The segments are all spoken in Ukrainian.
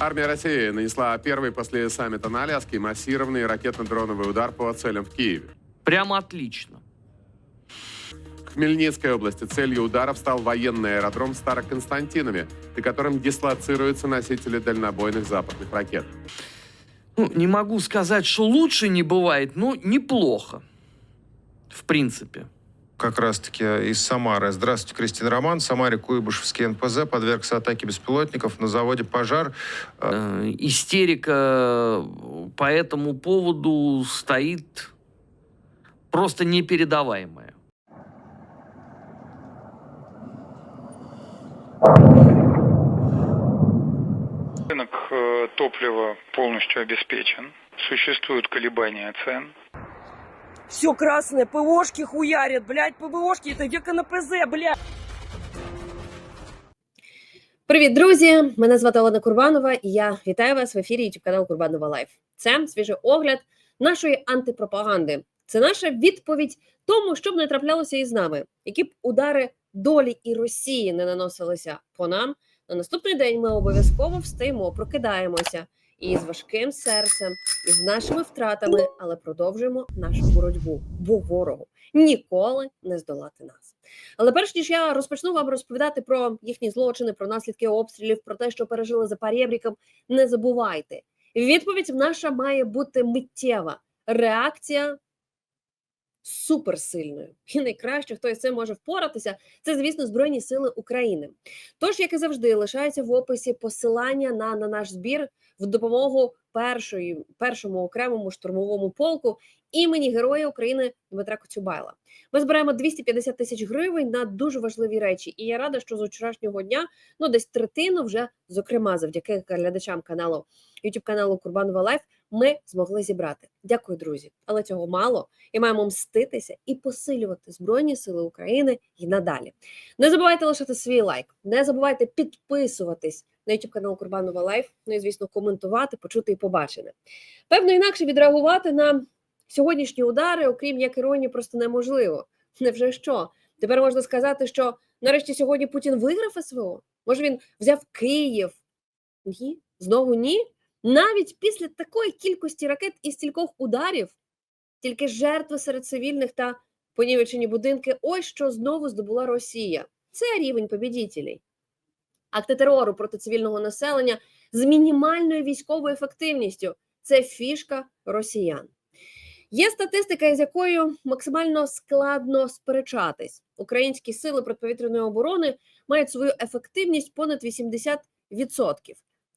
Армия России нанесла первый после саммита на Аляске массированный ракетно-дроновый удар по целям в Киеве. Прямо отлично. В Хмельницкой области целью ударов стал военный аэродром в Староконстантинове, при котором дислоцируются носители дальнобойных западных ракет. Ну, не могу сказать, что лучше не бывает, но неплохо. В принципе. Как раз-таки из Самары. Здравствуйте, Кристина Роман. В Самаре Куйбышевский НПЗ подвергся атаке беспилотников. На заводе пожар. Э, истерика по этому поводу стоит просто непередаваемая. Рынок э, топлива полностью обеспечен. Существуют колебания цен. Все красное, ПВОшки хуярят, блядь, ПВОшки, это где КНПЗ, блядь. Привіт, друзі! Мене звати Олена Курбанова, і я вітаю вас в ефірі youtube каналу Курбанова Лайф. Це свіжий огляд нашої антипропаганди. Це наша відповідь тому, що б не траплялося із нами, які б удари долі і Росії не наносилися по нам. На наступний день ми обов'язково встаємо, прокидаємося і з важким серцем, і з нашими втратами, але продовжуємо нашу боротьбу, бо ворогу ніколи не здолати нас. Але перш ніж я розпочну вам розповідати про їхні злочини, про наслідки обстрілів, про те, що пережили за Парєбріком, не забувайте. Відповідь наша має бути миттєва. Реакція суперсильною. І найкраще, хто із цим може впоратися, це, звісно, Збройні Сили України. Тож, як і завжди, лишається в описі посилання на, на наш збір в допомогу першої, першому окремому штурмовому полку імені Героя України Дмитра Коцюбайла. Ми збираємо 250 тисяч гривень на дуже важливі речі. І я рада, що з вчорашнього дня ну десь третину вже, зокрема, завдяки глядачам каналу YouTube каналу Курбанова Лайф, ми змогли зібрати. Дякую, друзі. Але цього мало, і маємо мститися і посилювати Збройні Сили України і надалі. Не забувайте лишати свій лайк, не забувайте підписуватись на YouTube канал Курбанова Лайф. Ну і звісно, коментувати, почути і побачене. Певно, інакше відреагувати на сьогоднішні удари, окрім як іронії, просто неможливо. Невже що? Тепер можна сказати, що нарешті сьогодні Путін виграв СВО? Може він взяв Київ? Ні, знову ні. Навіть після такої кількості ракет і стількох ударів, тільки жертви серед цивільних та понівечені будинки. Ось що знову здобула Росія. Це рівень побідітелей. Акти терору проти цивільного населення з мінімальною військовою ефективністю це фішка росіян. Є статистика, із якою максимально складно сперечатись. Українські сили протиповітряної оборони мають свою ефективність понад 80%.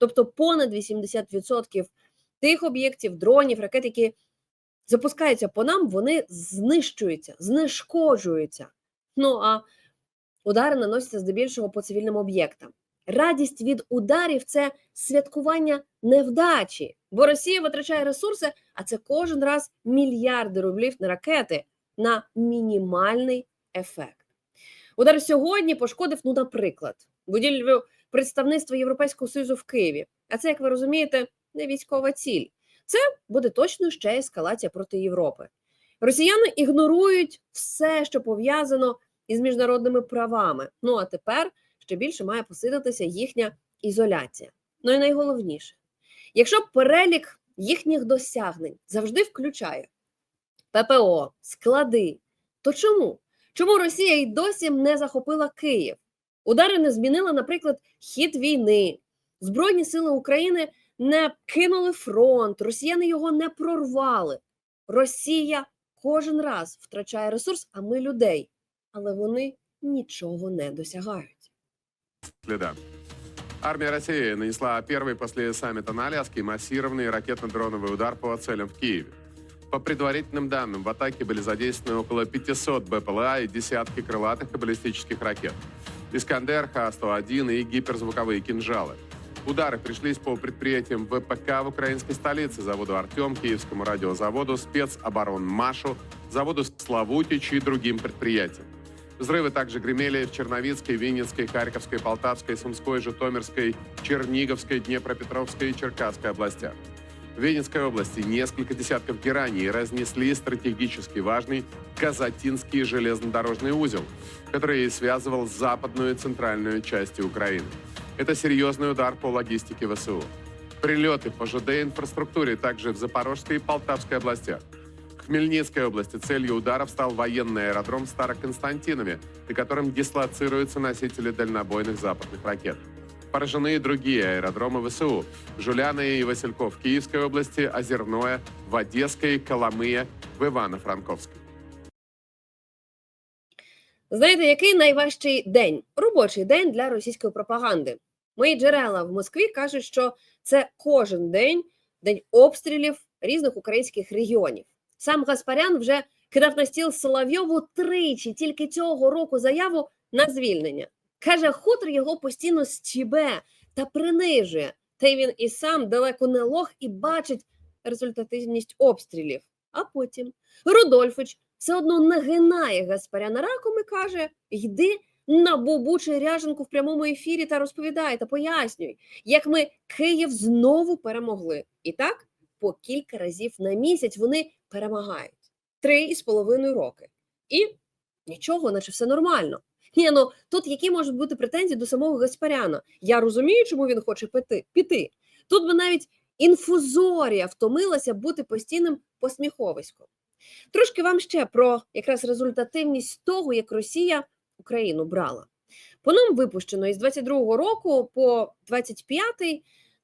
Тобто понад 80% тих об'єктів, дронів, ракет, які запускаються по нам, вони знищуються, знешкоджуються. Ну а удари наносяться здебільшого по цивільним об'єктам. Радість від ударів це святкування невдачі, бо Росія витрачає ресурси, а це кожен раз мільярди рублів на ракети на мінімальний ефект. Удар сьогодні пошкодив, ну, наприклад, будівлю представництва Європейського Союзу в Києві. А це, як ви розумієте, не військова ціль. Це буде точно ще ескалація проти Європи. Росіяни ігнорують все, що пов'язано із міжнародними правами. Ну а тепер ще більше має посилитися їхня ізоляція. Ну і найголовніше, якщо перелік їхніх досягнень завжди включає ППО, склади, то чому? Чому Росія й досі не захопила Київ? Удари не змінили, наприклад, хід війни. Збройні сили України не кинули фронт, росіяни його не прорвали. Росія кожен раз втрачає ресурс, а ми людей, але вони нічого не досягають. следа. Армия России нанесла первый после саммита на Аляске массированный ракетно-дроновый удар по целям в Киеве. По предварительным данным, в атаке были задействованы около 500 БПЛА и десятки крылатых и баллистических ракет. «Искандер», Х-101 и гиперзвуковые кинжалы. Удары пришлись по предприятиям ВПК в украинской столице, заводу «Артем», Киевскому радиозаводу, спецоборон «Машу», заводу «Славутич» и другим предприятиям. Взрывы также гремели в Черновицкой, Винницкой, Харьковской, Полтавской, Сумской, Житомирской, Черниговской, Днепропетровской и Черкасской областях. В Винницкой области несколько десятков гераний разнесли стратегически важный Казатинский железнодорожный узел, который связывал западную и центральную части Украины. Это серьезный удар по логистике ВСУ. Прилеты по ЖД-инфраструктуре также в Запорожской и Полтавской областях. В Хмельницкой области целью ударов стал военный аэродром Староконстантинове, при котором дислоцируются носители дальнобойных западных ракет. Поражены и другие аэродромы ВСУ. Жуляна и Васильков в Киевской области, Озерное в Одесской, Коломыя в Ивано-Франковской. Знаєте, який найважчий день? Робочий день для російської пропаганди. Мої джерела в Москві кажуть, що це кожен день день обстрілів різних українських регіонів. Сам Гаспарян вже кидав на стіл Соловйову тричі тільки цього року заяву на звільнення. Каже, хутор його постійно стібе та принижує. Та й він і сам далеко не лох і бачить результативність обстрілів. А потім Рудольфич все одно нагинає Гаспаряна раком і каже: йди на Бобучий Ряженку в прямому ефірі та розповідай та пояснюй, як ми Київ знову перемогли. І так по кілька разів на місяць вони перемагають три із половиною роки. І нічого, наче все нормально. Ні, ну тут які можуть бути претензії до самого Гаспаряна? Я розумію, чому він хоче піти. піти. Тут би навіть інфузорія втомилася бути постійним посміховиськом. Трошки вам ще про якраз результативність того, як Росія Україну брала. По нам випущено із 22-го року по 25-й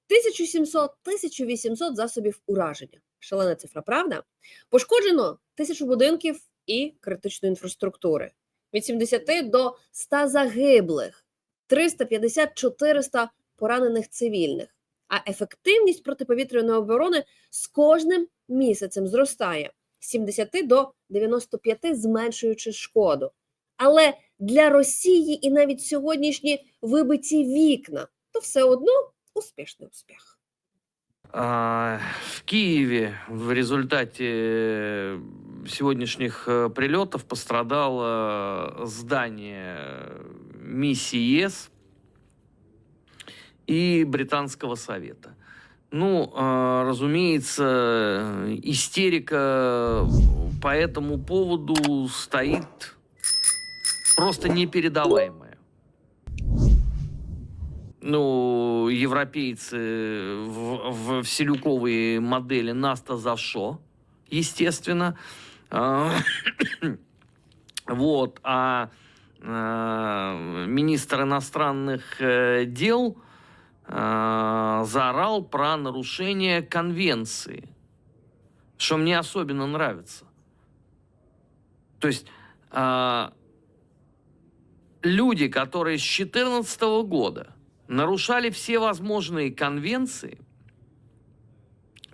1700-1800 засобів ураження. Шалена цифра, правда? Пошкоджено тисячу будинків і критичної інфраструктури. Від 70 до 100 загиблих, 350-400 поранених цивільних. А ефективність протиповітряної оборони з кожним місяцем зростає з 70 до 95, зменшуючи шкоду. Але для Росії і навіть сьогоднішні вибиті вікна то все одно успішний успіх. А, В Киеве в результате э, сегодняшних э, прилетов пострадало здание миссии ЕС и Британского совета. Ну, разумеется, истерика по этому поводу стоит просто непередаваемая. Ну, европейцы в, в вселюковые модели нас-то за шо, естественно. А, Вот, а а, министр иностранных э, дел а, заорал про нарушение конвенции, что мне особенно нравится. То есть люди, которые с 2014 года нарушали все возможные конвенции,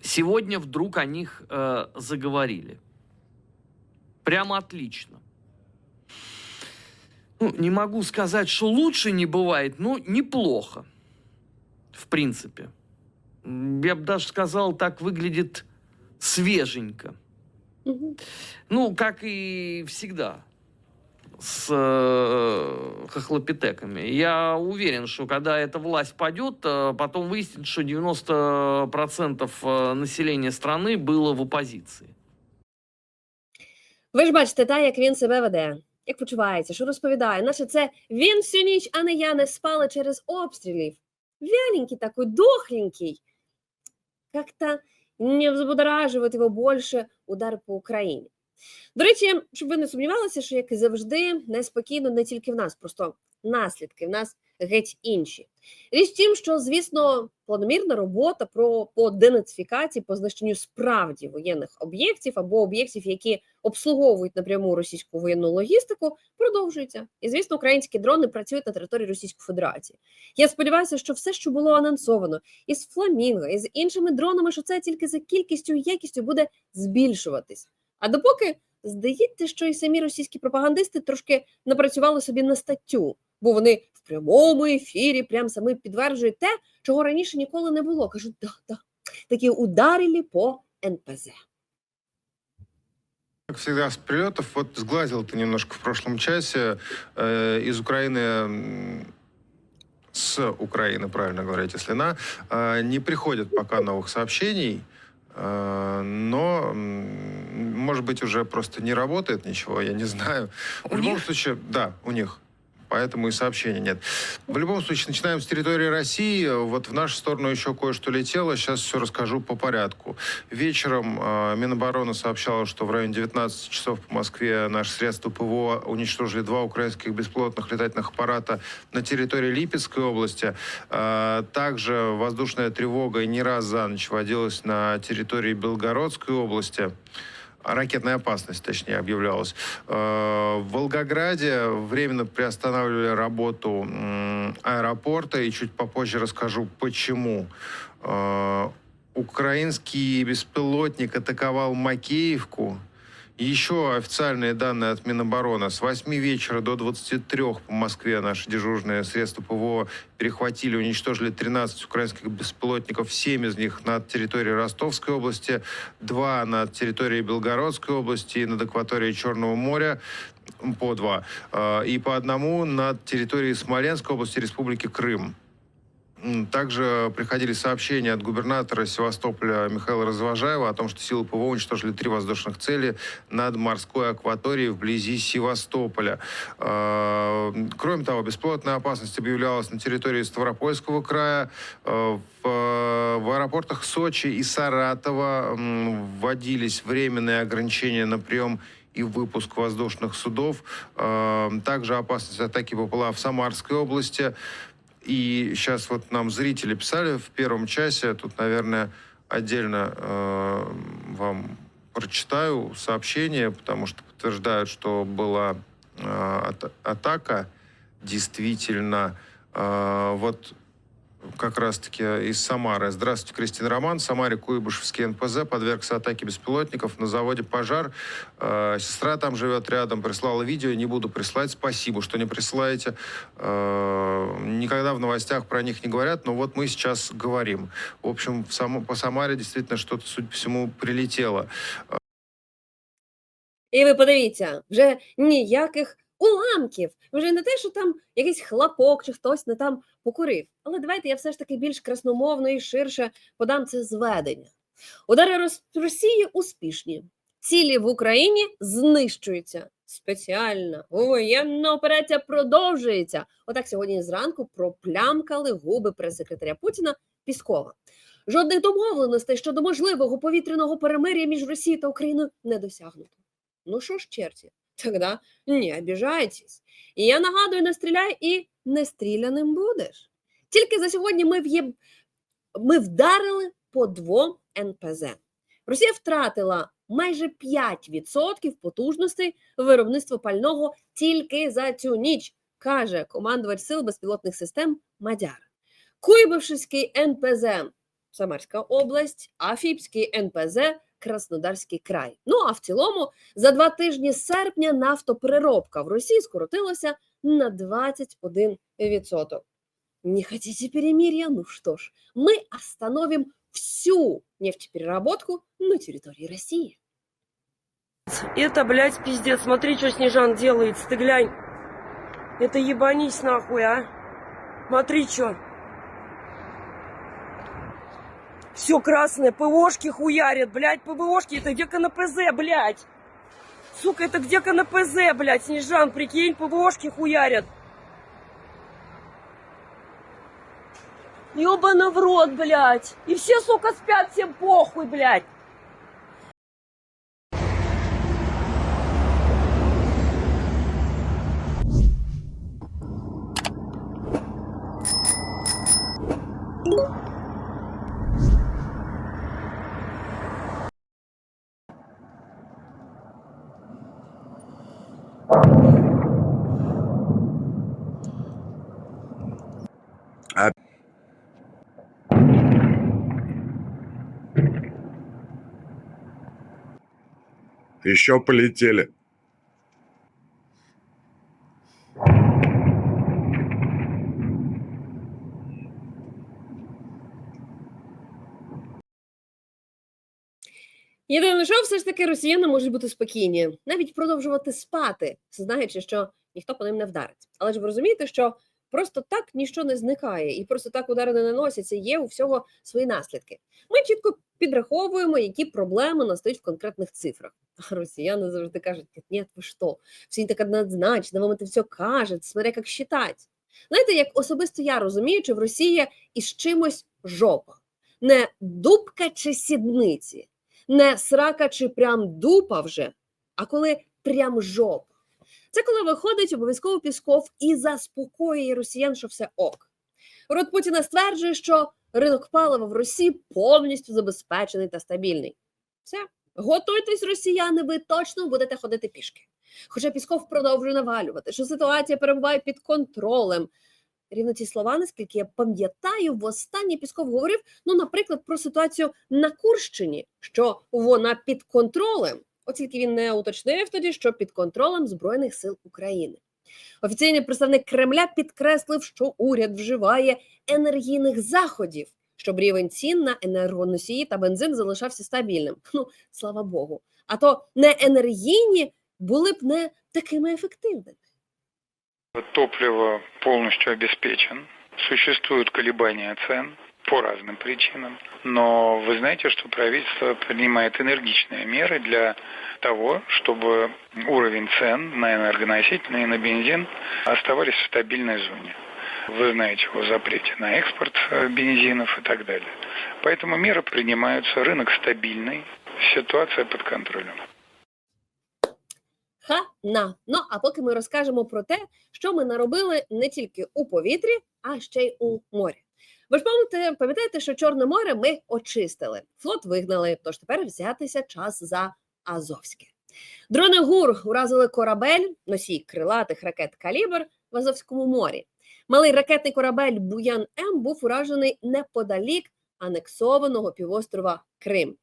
сегодня вдруг о них э, заговорили. Прямо отлично. Ну, не могу сказать, что лучше не бывает, но неплохо. В принципе. Я бы даже сказал, так выглядит свеженько. Ну, как и всегда с э, хохлопитеками. Я уверен, что когда эта власть падет, э, потом выяснится, что 90% э, населения страны было в оппозиции. Ви ж бачите, та, як він себе веде, як почувається, що розповідає, наче це він всю ніч, а не я не спала через обстрілів. Вяленький такой, дохленький. Как-то не взбудораживает його більше удар по Україні. До речі, щоб ви не сумнівалися, що як і завжди, неспокійно не тільки в нас, просто наслідки в нас геть інші. Річ в тім, що, звісно, планомірна робота про по денацифікації, по знищенню справді воєнних об'єктів або об'єктів, які обслуговують напряму російську воєнну логістику, продовжується. І звісно, українські дрони працюють на території Російської Федерації. Я сподіваюся, що все, що було анонсовано із фламінго, і з іншими дронами, що це тільки за кількістю і якістю буде збільшуватись. А допоки здається, що і самі російські пропагандисти трошки напрацювали собі на статтю, бо вони в прямому ефірі прям саме підтверджують те, чого раніше ніколи не було. Кажуть, да, да, такі ударили по НПЗ. Как всегда, с прилетов, вот сглазил ты немножко в прошлом часе э, из Украины, м, с Украины, правильно говорить, если на, э, не приходит пока новых сообщений, э, но, может быть, уже просто не работает ничего, я не знаю. В У любом них? случае, да, у них. Поэтому и сообщений нет. В любом случае, начинаем с территории России. Вот в нашу сторону еще кое-что летело. Сейчас все расскажу по порядку. Вечером э, Минобороны сообщало, что в районе 19 часов по Москве наши средства ПВО уничтожили два украинских беспилотных летательных аппарата на территории Липецкой области. Э, Также воздушная тревога не раз за ночь водилась на территории Белгородской области. А Ракетная опасность, точнее, объявлялась. Э, В Волгограде временно приостанавливали работу аэропорта, и чуть попозже расскажу, почему. Э, Украинский беспилотник атаковал Макеевку. Еще официальные данные от Минобороны. С 8 вечера до 23 по Москве наши дежурные средства ПВО перехватили, уничтожили 13 украинских беспилотников, 7 из них над территорией Ростовской области, 2 над территорией Белгородской области и над акваторией Черного моря по два, э, и по одному над территорией Смоленской области Республики Крым. Также приходили сообщения от губернатора Севастополя Михаила Развожаева о том, что силы ПВО уничтожили три воздушных цели над морской акваторией вблизи Севастополя. Э, Кроме того, бесплотная опасность объявлялась на территории Ставропольского края, э, в, аэропортах Сочи и Саратова вводились временные ограничения на прием и выпуск воздушных судов. Э, Также опасность атаки БПЛА в Самарской области. И сейчас вот нам зрители писали в первом часе, тут, наверное, отдельно э, вам прочитаю сообщение, потому что подтверждают, что была э, ата- атака действительно. Э, вот как раз-таки из Самары. Здравствуйте, Кристина Роман. В Самаре Куйбышевский НПЗ подвергся атаке беспилотников. На заводе пожар. Э, сестра там живет рядом. Прислала видео. Не буду прислать. Спасибо, что не присылаете. Э, никогда в новостях про них не говорят, но вот мы сейчас говорим. В общем, в Сам- по Самаре действительно что-то, судя по всему, прилетело. І ви подивіться, вже ніяких уламків, вже не те, що там якийсь хлопок чи хтось не там покурив. Але давайте я все ж таки більш красномовно і ширше подам це зведення. Удари Рос- Росії успішні. Цілі в Україні знищуються. Спеціальна воєнна операція продовжується. Отак сьогодні зранку проплямкали губи прес-секретаря Путіна Піскова. Жодних домовленостей щодо можливого повітряного перемир'я між Росією та Україною не досягнуто. Ну що ж, черті, тогда не обіжайтесь. І я нагадую, не стріляй і не стріляним будеш. Тільки за сьогодні ми, в'єб... ми вдарили по двом НПЗ. Росія втратила майже 5% потужностей виробництва пального тільки за цю ніч, каже командувач сил безпілотних систем Мадяр. Куйбишевський НПЗ Самарська область, Афіпський НПЗ Краснодарський край. Ну а в цілому за два тижні з серпня нафтопереробка в Росії скоротилася на 21%. Не хотите перемирия? Ну что ж, мы остановим всю нефтепереработку на территории России. Это, блядь, пиздец. Смотри, что Снежан делает. Ты глянь. Это ебанись нахуй, а. Смотри, что. Все красное, ПВОшки хуярят, блядь, ПВОшки, это где КНПЗ, блядь? Сука, это где КНПЗ, блядь, Снежан, прикинь, ПВОшки хуярят. Ёбана в рот, блядь. И все, сука, спят, всем похуй, блядь. Еще полетели. Єдине, що все ж таки росіяни можуть бути спокійні, навіть продовжувати спати, знаючи, що ніхто по ним не вдарить. Але ж ви розумієте, що просто так ніщо не зникає, і просто так удари не наносяться. Є у всього свої наслідки. Ми чітко підраховуємо, які проблеми настають в конкретних цифрах. А росіяни завжди кажуть, ні, ви що, не так однозначно, вам це все кажуть, смотря як считать. Знаєте, як особисто я розумію, чи в Росії із чимось жопа. Не дубка чи сідниці, не срака чи прям дупа вже, а коли прям жопа. Це коли виходить обов'язково Пісков і заспокоює росіян, що все ок. Рот Путіна стверджує, що ринок палива в Росії повністю забезпечений та стабільний. Все, готуйтесь, росіяни, ви точно будете ходити пішки. Хоча Пісков продовжує навалювати, що ситуація перебуває під контролем. Рівно ці слова, наскільки я пам'ятаю, востаннє Пісков говорив, ну, наприклад, про ситуацію на Курщині, що вона під контролем. От тільки він не уточнив тоді, що під контролем Збройних сил України. Офіційний представник Кремля підкреслив, що уряд вживає енергійних заходів, щоб рівень цін на енергоносії та бензин залишався стабільним. Ну, слава Богу. А то не енергійні були б не такими ефективними. Топливо полностью обеспечен. Существуют колебания цен по разным причинам. Но вы знаете, что правительство принимает энергичные меры для того, чтобы уровень цен на энергоносители и на бензин оставались в стабильной зоне. Вы знаете о запрете на экспорт э, бензинов и так далее. Поэтому меры принимаются, рынок стабильный, ситуация под контролем. Ха-на. Ну а поки ми розкажемо про те, що ми наробили не тільки у повітрі, а ще й у морі. Ви ж пам'ятаєте, пам'ятаєте, що Чорне море ми очистили, флот вигнали, тож тепер взятися час за Азовське. Дрони ГУР уразили корабель, носій крилатих ракет Калібр в Азовському морі. Малий ракетний корабель Буян М був уражений неподалік анексованого півострова Крим.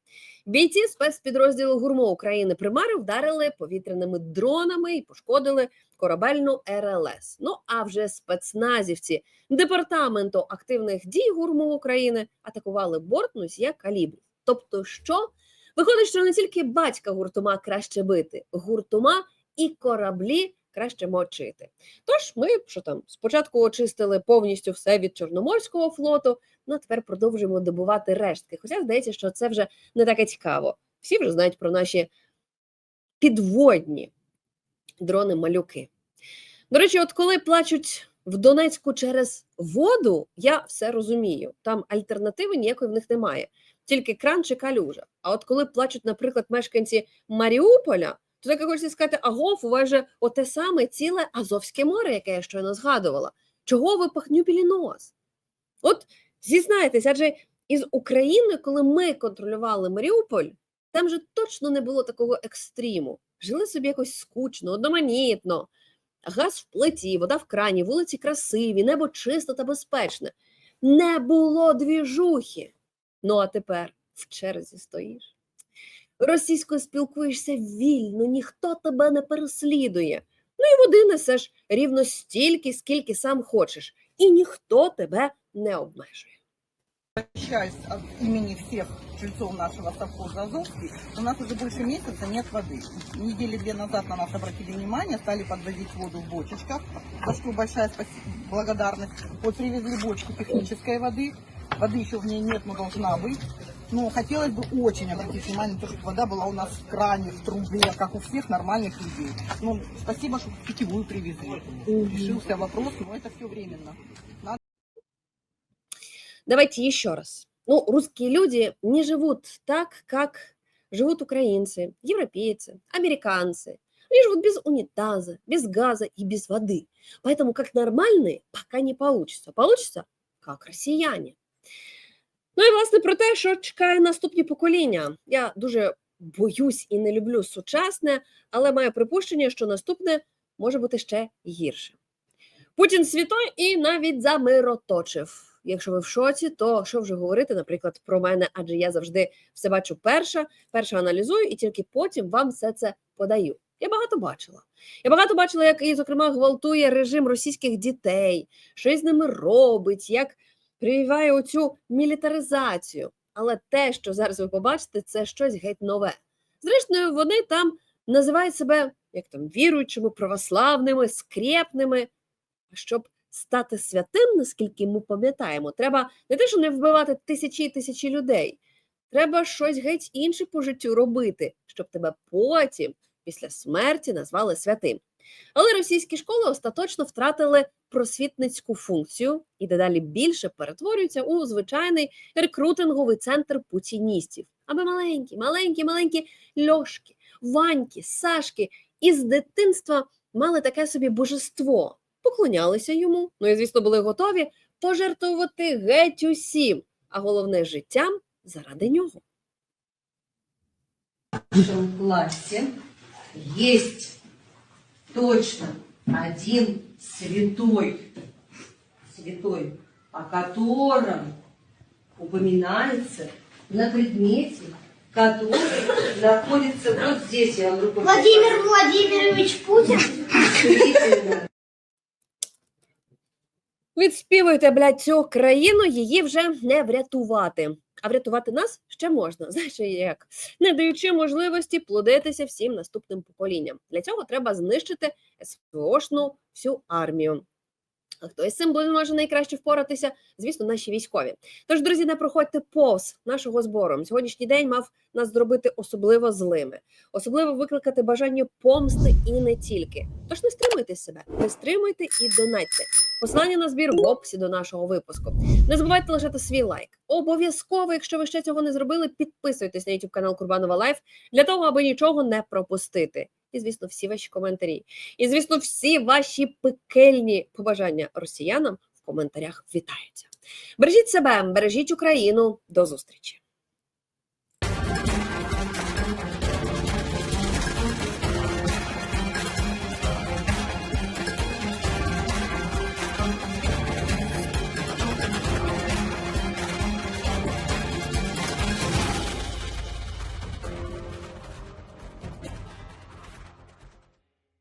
Бійці спецпідрозділу ГУРМО України Примари вдарили повітряними дронами і пошкодили корабельну РЛС. Ну а вже спецназівці департаменту активних дій ГУРМО України атакували борт носія калібрів. Тобто, що виходить, що не тільки батька гуртома краще бити, гуртома і кораблі краще мочити. Тож ми що там спочатку очистили повністю все від Чорноморського флоту, ну тепер продовжуємо добувати рештки. Хоча здається, що це вже не таке цікаво. Всі вже знають про наші підводні дрони-малюки. До речі, от коли плачуть в Донецьку через воду, я все розумію. Там альтернативи ніякої в них немає, тільки кран чи калюжа. А от коли плачуть, наприклад, мешканці Маріуполя, то таке хочеться сказати, агов, у вас же оте саме ціле Азовське море, яке я щойно згадувала. Чого ви пахнюбілі нос? От зізнайтесь, адже із України, коли ми контролювали Маріуполь, там же точно не було такого екстриму. Жили собі якось скучно, одноманітно. Газ в плиті, вода в крані, вулиці красиві, небо чисте та безпечне. Не було двіжухи. Ну а тепер в черзі стоїш Російською спілкуєшся вільно, ніхто тебе не переслідує. Ну і води несеш рівно стільки, скільки сам хочеш, і ніхто тебе не обмежує. Обращаюсь от имени всех жильцов нашего совхоза Азовский. У нас уже больше месяца нет воды. Недели две назад на нас обратили внимание, стали подвозить воду в бочечках, за что большая спаси- благодарность. Вот привезли бочку технической воды, воды еще в ней нет, но должна быть. Но хотелось бы очень обратить внимание на то, чтобы вода была у нас в кране, в трубе, как у всех нормальных людей. Ну, спасибо, что питьевую привезли. Решился вопрос, но это все временно. Давайте еще раз. Ну, русские люди не живут так, как живут украинцы, европейцы, американцы. Они живут без унитаза, без газа и без воды. Поэтому как нормальные пока не получится. Получится как россияне. Ну і власне про те, що чекає наступні покоління. Я дуже боюсь і не люблю сучасне, але маю припущення, що наступне може бути ще гірше. Путін світой і навіть замироточив. Якщо ви в шоці, то що вже говорити, наприклад, про мене, адже я завжди все бачу перша, перша аналізую і тільки потім вам все це подаю. Я багато бачила. Я багато бачила, як і, зокрема, гвалтує режим російських дітей, що з ними робить, як прививає оцю мілітаризацію. Але те, що зараз ви побачите, це щось геть нове. Зрештою, вони там називають себе як там віруючими, православними, скрєпними. А щоб стати святим, наскільки ми пам'ятаємо, треба не те, що не вбивати тисячі і тисячі людей. треба щось геть інше по життю робити, щоб тебе потім, після смерті, назвали святим. Але російські школи остаточно втратили просвітницьку функцію і дедалі більше перетворюються у звичайний рекрутинговий центр путіністів, аби маленькі, маленькі, маленькі льошки, ваньки, сашки із дитинства мали таке собі божество, поклонялися йому, ну і звісно, були готові пожертвувати геть усім, а головне життям заради нього. В классе есть точно один святой, святой, о котором упоминается на предмете, который находится вот здесь. Я вам рукой Владимир Владимирович Путин. Действительно. Відспівуйте, блядь, цю країну, її вже не врятувати. А врятувати нас ще можна. Знаєш як? Не даючи можливості плодитися всім наступним поколінням. Для цього треба знищити СВОшну всю армію. А хто із цим може найкраще впоратися? Звісно, наші військові. Тож, друзі, не проходьте повз нашого збору. Сьогоднішній день мав нас зробити особливо злими, особливо викликати бажання помсти і не тільки. Тож не стримуйте себе, не стримуйте і донатьте. Посилання на збір в описі до нашого випуску. Не забувайте лишати свій лайк. Обов'язково, якщо ви ще цього не зробили, підписуйтесь на YouTube канал Курбанова Лайф для того, аби нічого не пропустити. І, звісно, всі ваші коментарі. І, звісно, всі ваші пекельні побажання росіянам в коментарях вітаються. Бережіть себе, бережіть Україну. До зустрічі!